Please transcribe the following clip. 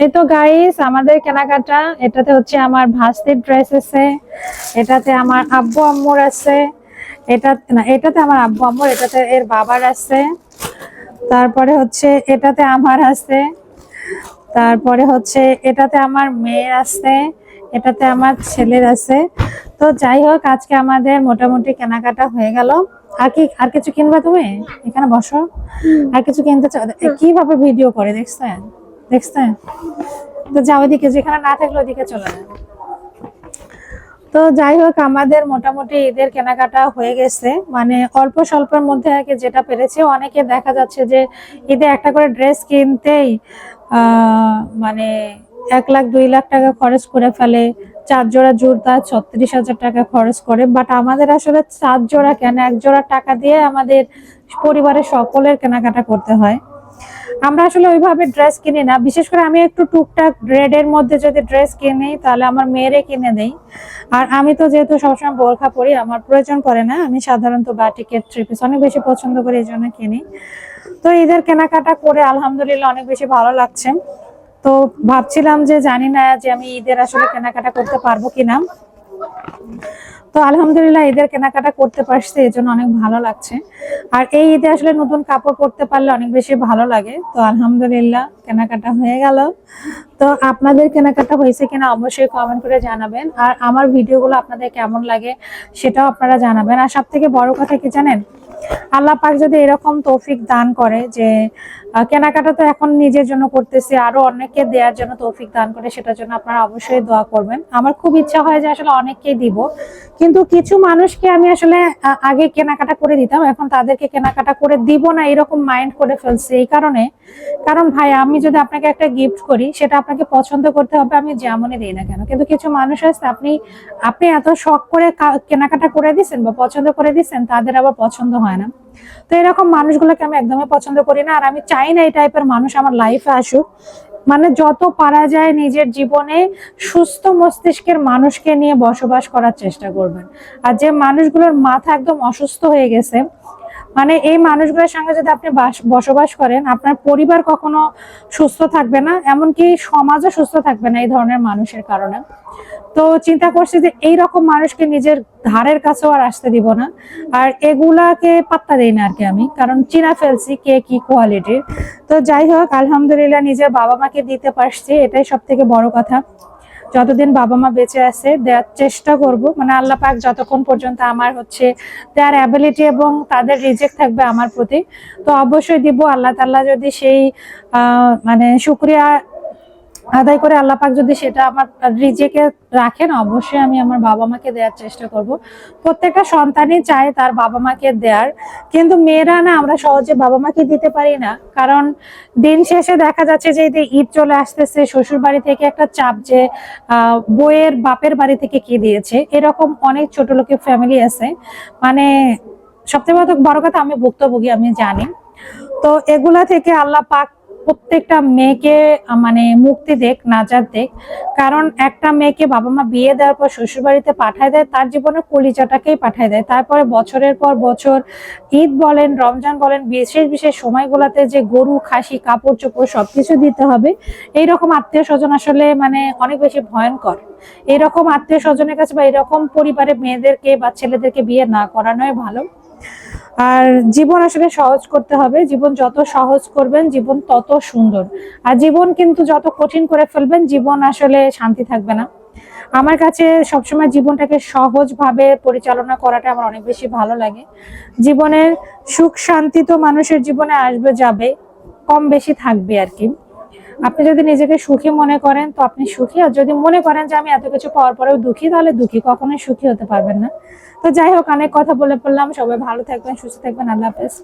এই তো গাইস আমাদের কেনাকাটা। এটাতে হচ্ছে আমার ভাস্তির ড্রেস আছে এটাতে আমার আব্বু আম্মুর আছে এটা না এটাতে আমার আব্বু আম্মুর এটাতে এর বাবার আছে। তারপরে হচ্ছে এটাতে আমার আছে। তারপরে হচ্ছে এটাতে আমার মেয়ের আছে এটাতে আমার ছেলের আছে। তো যাই হোক আজকে আমাদের মোটামুটি কেনাকাটা হয়ে গেল। আর কি আর কিছু কিনবা তুমি? এখানে বসো। আর কিছু কিনতে চাও? কীভাবে ভিডিও করে দেখছেন? দেখছেন তো যাও ওদিকে যেখানে না থাকলে ওদিকে চলে যাবে তো যাই হোক, আমাদের মোটামুটি ঈদের কেনাকাটা হয়ে গেছে। মানে অল্প স্বল্পের মধ্যে কি যেটা পেরেছে, অনেকে দেখা যাচ্ছে যে ঈদে একটা করে ড্রেস কিনতেই মানে এক লাখ, দুই লাখ টাকা খরচ করে ফেলে। চার জোড়া জুতা ছত্রিশ হাজার টাকা খরচ করে। বাট আমাদের আসলে চার জোড়া কেন, এক জোড়া টাকা দিয়ে আমাদের পরিবারের সকলের কেনাকাটা করতে হয়। আমরা আসলে ওইভাবে ড্রেস কিনি না। বিশেষ করে আমি একটু টুকটাক রেডের মধ্যে যদি ড্রেস কিনি, তাহলে আমার মেয়েরে কিনে দেই। আর আমি তো যেহেতু সবসময় বোরখা পরি, আমার প্রয়োজন পড়ে না। আমি সাধারণত বাটিকের থ্রি পিস অনেক বেশি পছন্দ করি, এই জন্য কিনি। তো ঈদের কেনাকাটা করে আলহামদুলিল্লাহ অনেক বেশি ভালো লাগছে। তো ভাবছিলাম যে জানি না যে আমি ঈদের আসলে কেনাকাটা করতে পারব কিনা। তো আলহামদুলিল্লাহ ঈদের কেনাকাটা করতে পারছি এই জন্য অনেক ভালো লাগছে। আর এই ঈদে আসলে নতুন কাপড় পরতে পারলে অনেক বেশি ভালো লাগে। তো আলহামদুলিল্লাহ কেনাকাটা হয়ে গেল। তো আপনাদের কেনাকাটা হয়েছে কিনা অবশ্যই কমেন্ট করে জানাবেন। আর আমার ভিডিওগুলো আপনাদের কেমন লাগে সেটাও আপনারা জানাবেন। আর সব থেকে বড় কথা কি জানেন? আল্লাহ পাক যদি এরকম তৌফিক দান করে যে কেনাকাটা তো এখন নিজের জন্য করতেছি, আরও অনেককে দেওয়ার জন্য তৌফিক দান করে, সেটার জন্য আপনারা অবশ্যই দোয়া করবেন। আমার খুব ইচ্ছা হয় যে আসলে অনেককে দিব, কিন্তু কিছু মানুষকে আমি আসলে আগে কেনাকাটা করে দিতাম, এখন তাদেরকে কেনাকাটা করে দিব না, এরকম মাইন্ড করে ফেলছি। এই কারণে কারণ ভাই, আমি যদি আপনাকে একটা গিফট করি, সেটা আপনাকে পছন্দ করতে হবে, আমি যেমনই দিই না কেন। কিন্তু কিছু মানুষ আছে, আপনি আপনি এত শখ করে কেনাকাটা করে দিচ্ছেন বা পছন্দ করে দিচ্ছেন তাদের আবার পছন্দ হয় না। তো এরকম মানুষগুলোকে আমি একদমই পছন্দ করি না, আর আমি চাই না এই টাইপের মানুষ আমার লাইফে আসুক। মানে যত পারা যায় নিজের জীবনে, সুস্থ মস্তিষ্কের মানুষকে নিয়ে বসবাস করার চেষ্টা করবেন। আর যে মানুষগুলোর মাথা একদম অসুস্থ হয়ে গেছে মানে এই মানুষগুলোর সঙ্গে যদি আপনি বাস- বসবাস করেন, আপনার পরিবার কখনো সুস্থ থাকবে না, এমনকি সমাজও সুস্থ থাকবে না এই ধরনের মানুষের কারণে। তো চিন্তা করছি যে এই রকম মানুষকে নিজের ধারের কাছেও আর আসতে দিব না। আর এগুলাকে পাত্তা দেই না আর কি আমি, কারণ চিনা ফেলছি কে কি কোয়ালিটির তো যাই হোক, আলহামদুলিল্লাহ নিজের বাবা মাকে দিতে পারছি, এটাই সব থেকে বড় কথা। যতদিন বাবা মা বেঁচে আছে, দেওয়ার চেষ্টা করব। মানে আল্লাহ পাক যতক্ষণ পর্যন্ত আমার হচ্ছে দেয়ার অ্যাবিলিটি এবং তাদের রিজেক্ট থাকবে আমার প্রতি, তো অবশ্যই দিব। আল্লাহ তাল্লাহ যদি সেই মানে শুক্রিয়া আদায় করে আল্লাহ পাক যদি সেটা আমার রিজেকে রাখেন, অবশ্যই আমি আমার বাবা মাকে দেওয়ার চেষ্টা করব। প্রত্যেকটা সন্তানই চায় তার বাবা মাকে দেওয়ার কিন্তু মেয়েরা না আমরা সহজে বাবা মাকে দিতে পারি না। কারণ দিন শেষে দেখা যাচ্ছে যে ঈদ চলে আসতেছে শ্বশুর বাড়ি থেকে একটা চাপ যে বইয়ের বাপের বাড়ি থেকে কি দিয়েছে, এরকম অনেক ছোট লোকের ফ্যামিলি আছে। মানে বড়- বড় কথা আমি ভুক্তভোগী, আমি জানি। তো এগুলা থেকে আল্লাহ পাক প্রত্যেকটা মেয়েকে মানে মুক্তি দেখ নাজাত দেখ। কারণ একটা মেয়েকে বাবা মা বিয়ে দেওয়ার পর শ্বশুর বাড়িতে পাঠায় দেয়, তার জীবনের কলিজাটাকেই পাঠায় দেয়। তারপরে বছরের পর বছর ঈদ বলেন, রমজান বলেন, বিশেষ বিশেষ সময়গুলোতে যে গরু, খাসি, কাপড়, চোপড় সবকিছু দিতে হবে। এইরকম আত্মীয় স্বজন আসলে মানে অনেক বেশি ভয়ঙ্কর। এরকম আত্মীয় স্বজনের কাছে বা এরকম পরিবারে মেয়েদেরকে বা ছেলেদেরকে বিয়ে না করানোই ভালো। আর জীবন আসলে সহজ করতে হবে। জীবন যত সহজ করবেন, জীবন তত সুন্দর। আর জীবন কিন্তু যত কঠিন করে ফেলবেন, জীবন আসলে শান্তি থাকবে না। আমার কাছে সবসময় জীবনটাকে সহজভাবে পরিচালনা করাটা আমার অনেক বেশি ভালো লাগে। জীবনের সুখ শান্তি তো মানুষের জীবনে আসবে, যাবে, কম বেশি থাকবে আর কি। আপনি যদি নিজেকে সুখী মনে করেন, তো আপনি সুখী। আর যদি মনে করেন যে আমি এত কিছু পাওয়ার পরেও দুঃখী, তাহলে দুঃখী, কখনোই সুখী হতে পারবেন না। তো যাই হোক, অনেক কথা বলে পড়লাম সবাই ভালো থাকবেন, সুস্থ থাকবেন। আল্লাহ হাফেজ।